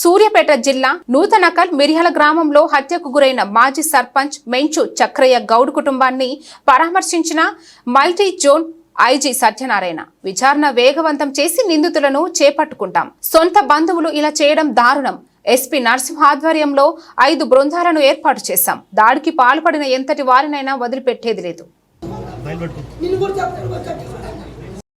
సూర్యాపేట జిల్లా నూతనకల్ మిరిహల గ్రామంలో హత్యకు గురైన మాజీ సర్పంచ్ మెంచు చక్రయ్య గౌడ్ కుటుంబాన్ని పరామర్శించిన మల్టీ జోన్ ఐజీ సత్యనారాయణ. విచారణ వేగవంతం చేసి నిందితులను చేపట్టుకుంటాం. సొంత బంధువులు ఇలా చేయడం దారుణం. ఎస్పీ నరసింహ ఆధ్వర్యంలో ఐదు బృందాలను ఏర్పాటు చేశాం. దాడికి పాల్పడిన ఎంతటి వారినైనా వదిలిపెట్టేది లేదు.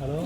హలో